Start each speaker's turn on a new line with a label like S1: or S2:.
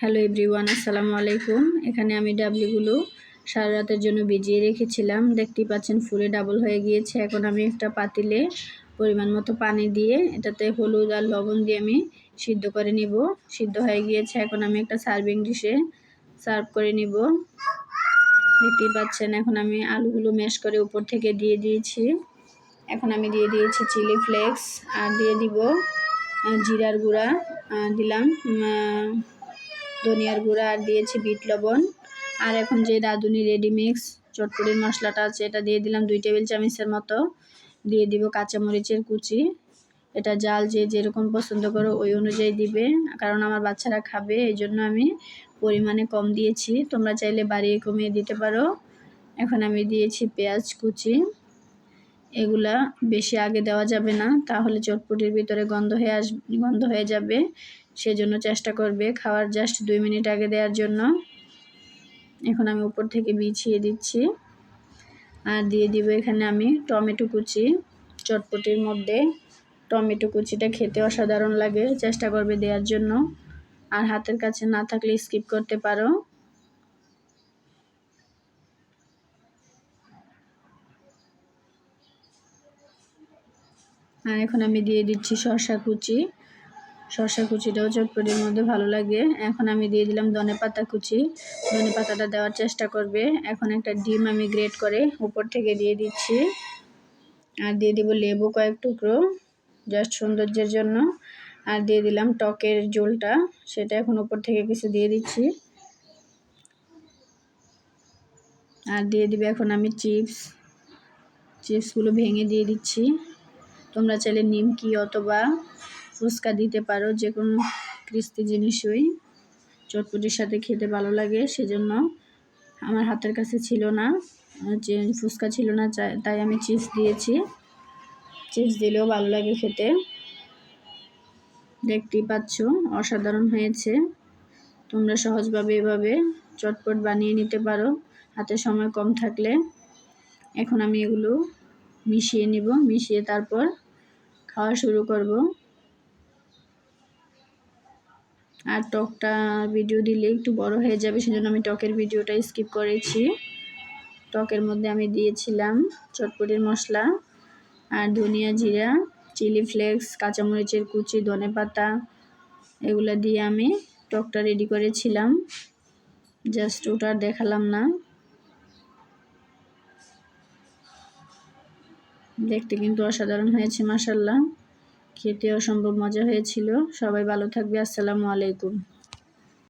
S1: Hello everyone, আসসালামু আলাইকুম। এখানে আমি ডাবলিগুলো সারা রাতের জন্য ভিজিয়ে রেখেছিলাম। দেখতেই পাচ্ছেন ফুলে ডাবল হয়ে গিয়েছে। এখন আমি একটা পাতিলে পরিমাণ মতো পানি দিয়ে এটাতে হলুদ আর লবণ দিয়ে আমি সিদ্ধ করে নিব। সিদ্ধ হয়ে গিয়েছে। এখন আমি একটা সার্ভিং ডিশে সার্ভ করে নিব। দেখতেই পাচ্ছেন, এখন আমি আলুগুলো ম্যাশ করে উপর থেকে দিয়ে দিয়েছি। এখন আমি দিয়ে দিয়েছি চিলি ফ্লেক্স আর দিয়ে দিব জিরার গুঁড়া। দিলাম ধনিয়ার গুঁড়া আর দিয়েছি বিট লবণ। আর এখন যে রাঁধুনি রেডিমিক্স চটপটির মশলাটা আছে, এটা দিয়ে দিলাম দুই টেবিল চামচের মতো। দিয়ে দিব কাঁচামরিচের কুচি। এটা জাল যে যেরকম পছন্দ করো ওই অনুযায়ী দিবে, কারণ আমার বাচ্চারা খাবে, এই জন্য আমি পরিমাণে কম দিয়েছি। তোমরা চাইলে বাড়িয়ে কমিয়ে দিতে পারো। এখন আমি দিয়েছি পেঁয়াজ কুচি। এগুলা বেশি আগে দেওয়া যাবে না, তাহলে চটপটির ভিতরে গন্ধ হয়ে আস, গন্ধ হয়ে যাবে। সেজন্য চেষ্টা করবে খাওয়ার জাস্ট দুই মিনিট আগে দেওয়ার জন্য। এখন আমি উপর থেকে বিছিয়ে দিচ্ছি। আর দিয়ে দিব এখানে আমি টমেটো কুচি। চটপটির মধ্যে টমেটো কুচিটা খেতে অসাধারণ লাগে, চেষ্টা করবে দেওয়ার জন্য। আর হাতের কাছে না থাকলে স্কিপ করতে পারো। আর এখন আমি দিয়ে দিচ্ছি শসা কুচি। শসা কুচিটাও চটপটির মধ্যে ভালো লাগে। এখন আমি দিয়ে দিলাম ধনে পাতা কুচি। ধনে পাতাটা দেওয়ার চেষ্টা করবে। এখন একটা ডিম আমি গ্রেট করে উপর থেকে দিয়ে দিচ্ছি। আর দিয়ে দিব লেবু কয়েক টুকরো, জাস্ট সৌন্দর্যের জন্য। আর দিয়ে দিলাম টকের জোলটা সেটা এখন উপর থেকে কিছু দিয়ে দিচ্ছি। আর দিয়ে দিবে এখন আমি চিপস। চিপসগুলো ভেঙে দিয়ে দিচ্ছি। তোমরা চাইলে নিমকি অথবা ফুচকা দিতে পারো, যে কোনো ক্রিস্পি জিনিসই। চটপটির সাথে খেতে ভালো লাগে, সেজন্য আমার হাতের কাছে ছিল না। যে ফুচকা ছিল না তাই আমি চিপস দিয়েছি। চিপস দিলেও ভালো লাগে খেতে। দেখতেই পাচ্ছ, অসাধারণ হয়েছে। তোমরা সহজভাবে এভাবে চটপট বানিয়ে নিতে পারো, হাতে সময় কম থাকলে। এখন আমি এগুলো মিশিয়ে নিব, মিশিয়ে তারপর খাওয়া শুরু করব। আর টকটা ভিডিও দিলে একটু বড় হয়ে যাবে, সেজন্য আমি টকের ভিডিওটা স্কিপ করেছি। টকের মধ্যে আমি দিয়েছিলাম চটপটির মশলা আর ধনিয়া জিরা চিলি ফ্লেক্স কাঁচামরিচের কুচি, ধনে পাতা, এগুলো দিয়ে আমি টকটা রেডি করেছিলাম। জাস্ট ওটা দেখালাম না। দেখতে কিন্তু অসাধারণ হয়েছে মাসাল্লাহ খেতে অসম্ভব মজা হয়েছিল। সবাই ভালো থাকবে। আসসালামু আলাইকুম।